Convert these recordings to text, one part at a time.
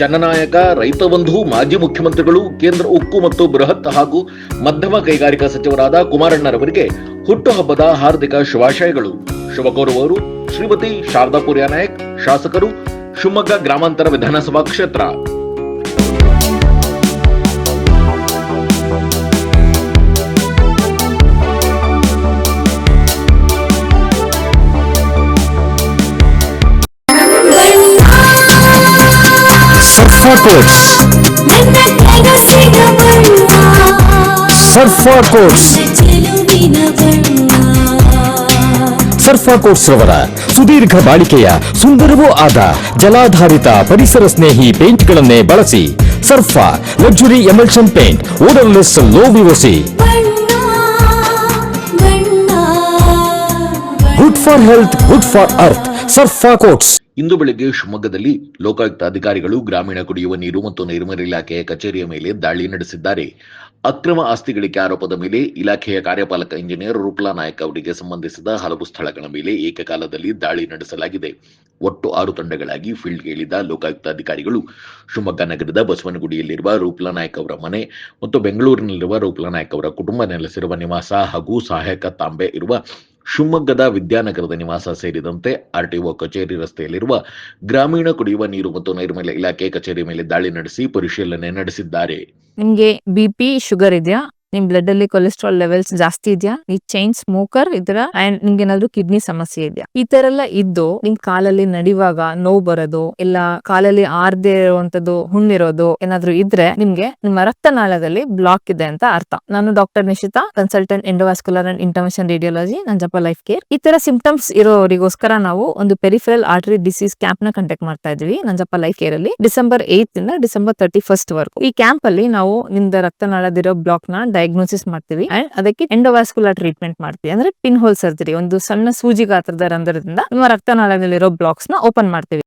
ಜನನಾಯಕ, ರೈತ ಬಂಧು, ಮಾಜಿ ಮುಖ್ಯಮಂತ್ರಿಗಳು, ಕೇಂದ್ರ ಉಕ್ಕು ಮತ್ತು ಬೃಹತ್ ಹಾಗೂ ಮಧ್ಯಮ ಕೈಗಾರಿಕಾ ಸಚಿವರಾದ ಕುಮಾರಣ್ಣರವರಿಗೆ ಹುಟ್ಟುಹಬ್ಬದ ಹಾರ್ದಿಕ ಶುಭಾಶಯಗಳು. ಶುಭ ಕೋರುವವರು ಶ್ರೀಮತಿ ಶಾರದಾ ಪುರ್ಯಾ ನಾಯಕ್ ಶಾಸಕರು ಶಿವಮೊಗ್ಗ ಗ್ರಾಮಾಂತರ ವಿಧಾನಸಭಾ ಕ್ಷೇತ್ರ. ಸರ್ಫಾ ಕೋಟ್ಸ್ ನನ್ನ ಕನಸಿನ ಬಣ್ಣ ಸರ್ಫಾ ಕೋಟ್ಸ್ ಚೆಲುವಿನ ಬಣ್ಣ ಸರ್ಫಾ ಕೋಟ್ಸ್ ರವರ ಸುದೀರ್ಘ ಬಾಳಿಕೆಯ ಸುಂದರವೂ ಆದ ಜಲಾಧಾರಿತ ಪರಿಸರ ಸ್ನೇಹಿ ಪೇಂಟ್ಗಳನ್ನೇ ಬಳಸಿ ಸರ್ಫಾ luxury emulsion paint odourless low VOC ಬಣ್ಣ ಬಣ್ಣ good for health good for earth Sarfa coats ಇಂದು ಬೆಳಗ್ಗೆ ಶಿವಮೊಗ್ಗದಲ್ಲಿ ಲೋಕಾಯುಕ್ತ ಅಧಿಕಾರಿಗಳು ಗ್ರಾಮೀಣ ಕುಡಿಯುವ ನೀರು ಮತ್ತು ನೈರ್ಮಲ್ಯ ಇಲಾಖೆಯ ಕಚೇರಿಯ ಮೇಲೆ ದಾಳಿ ನಡೆಸಿದ್ದಾರೆ. ಅಕ್ರಮ ಆಸ್ತಿ ಗಳಿಕೆ ಆರೋಪದ ಮೇಲೆ ಇಲಾಖೆಯ ಕಾರ್ಯಪಾಲಕ ಇಂಜಿನಿಯರ್ ರೂಪ್ಲಾ ನಾಯಕ್ ಅವರಿಗೆ ಸಂಬಂಧಿಸಿದ ಹಲವು ಸ್ಥಳಗಳ ಮೇಲೆ ಏಕಕಾಲದಲ್ಲಿ ದಾಳಿ ನಡೆಸಲಾಗಿದೆ. ಒಟ್ಟು ಆರು ತಂಡಗಳಾಗಿ ಫೀಲ್ಡ್ಗೆ ಇಳಿದ ಲೋಕಾಯುಕ್ತ ಅಧಿಕಾರಿಗಳು ಶಿವಮೊಗ್ಗ ನಗರದ ಬಸವನಗುಡಿಯಲ್ಲಿರುವ ರೂಪ್ಲಾ ನಾಯಕ್ ಅವರ ಮನೆ ಮತ್ತು ಬೆಂಗಳೂರಿನಲ್ಲಿರುವ ರೂಪ್ಲಾ ನಾಯಕ್ ಅವರ ಕುಟುಂಬ ನೆಲೆಸಿರುವ ನಿವಾಸ ಹಾಗೂ ಸಹಾಯಕ ತಾಂಬೆ ಇರುವ ಶಿವಮೊಗ್ಗದ ವಿದ್ಯಾನಗರದ ನಿವಾಸ ಸೇರಿದಂತೆ ಆರ್ಟಿಒ ಕಚೇರಿ ರಸ್ತೆಯಲ್ಲಿರುವ ಗ್ರಾಮೀಣ ಕುಡಿಯುವ ನೀರು ಮತ್ತು ನೈರ್ಮಲ್ಯ ಇಲಾಖೆ ಕಚೇರಿ ಮೇಲೆ ದಾಳಿ ನಡೆಸಿ ಪರಿಶೀಲನೆ ನಡೆಸಿದ್ದಾರೆ. ನಿಮ್ಗೆ ಬಿ ಪಿ ಶುಗರ್ ಇದೆಯಾ? ನಿಮ್ ಬ್ಲಡ್ ಅಲ್ಲಿ ಕೊಲೆಸ್ಟ್ರಾಲ್ ಲೆವೆಲ್ಸ್ ಜಾಸ್ತಿ ಇದೆಯಾ? ನೀ ಚೈನ್ ಸ್ಮೋಕರ್ ಇದರ ಅಂಡ್ ನಿಮ್ಗೆ ಏನಾದ್ರು ಕಿಡ್ನಿ ಸಮಸ್ಯೆ ಇದೆಯಾ? ಈ ತರ ಎಲ್ಲ ಇದ್ದು ನಿಮ್ ಕಾಲಲ್ಲಿ ನಡಿವಾಗ ನೋವು ಬರೋದು, ಇಲ್ಲ ಕಾಲಲ್ಲಿ ಆರ್ದೇ ಇರುವಂತದ್ದು ಹುಣ್ಣಿರೋದು ಏನಾದ್ರು ಇದ್ರೆ ನಿಮ್ಗೆ ನಿಮ್ಮ ರಕ್ತನಾಳದಲ್ಲಿ ಬ್ಲಾಕ್ ಇದೆ ಅಂತ ಅರ್ಥ. ನಾನು doctor Nishita consultant endovascular and intervention radiology Nanjappa life care ಈ ತರ ಸಿಂಪ್ಟಮ್ಸ್ ಇರೋರಿಗೋಸ್ಕರ ನಾವು ಒಂದು ಪೆರಿಫರಲ್ ಆರ್ಟರಿ ಡಿಸೀಸ್ ಕ್ಯಾಂಪ್ನ ಕಂಡಕ್ಟ್ ಮಾಡ್ತಾ ಇದೀವಿ ನಂಜಪ್ಪ ಲೈಫ್ ಕೇರ್ ಅಲ್ಲಿ. ಡಿಸೆಂಬರ್ ಏತ್ ಇಂದ ಡಿಸೆಂಬರ್ ತರ್ಟಿ ಫಸ್ಟ್ ವರೆಗೂ. ಈ ಕ್ಯಾಂಪ್ ಅಲ್ಲಿ ನಾವು ನಿಮ್ದ ರಕ್ತನಾಳದಿರೋ ಬ್ಲಾಕ್ನ ಡಯಾಗ್ನೋಸಿಸ್ ಮಾಡ್ತೀವಿ. ಅಂಡ್ ಅದಕ್ಕೆ ಎಂಡೋವಾಸ್ಕುಲರ್ ಟ್ರೀಟ್ಮೆಂಟ್ ಮಾಡ್ತೀವಿ. ಅಂದ್ರೆ ಪಿನ್ ಹೋಲ್ ಸರ್ಜರಿ ಒಂದು ಸಣ್ಣ ಸೂಜಿ ಗಾತ್ರದ ರಂಧ್ರದಿಂದ ನಮ್ಮ ರಕ್ತನಾಳದಲ್ಲಿರೋ ಬ್ಲಾಕ್ಸ್ನ ಓಪನ್ ಮಾಡ್ತೀವಿ.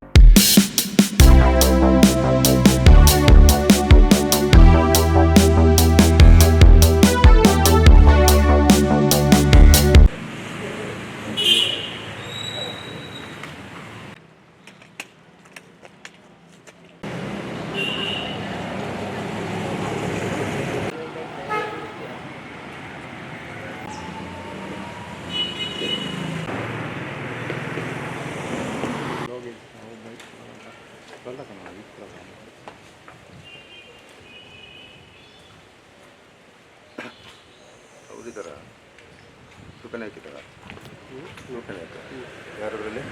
ಉಳಿದಾರ ಸುಖನೇ ಸುಖನೇ ಯಾರದ್ರಲ್ಲಿ?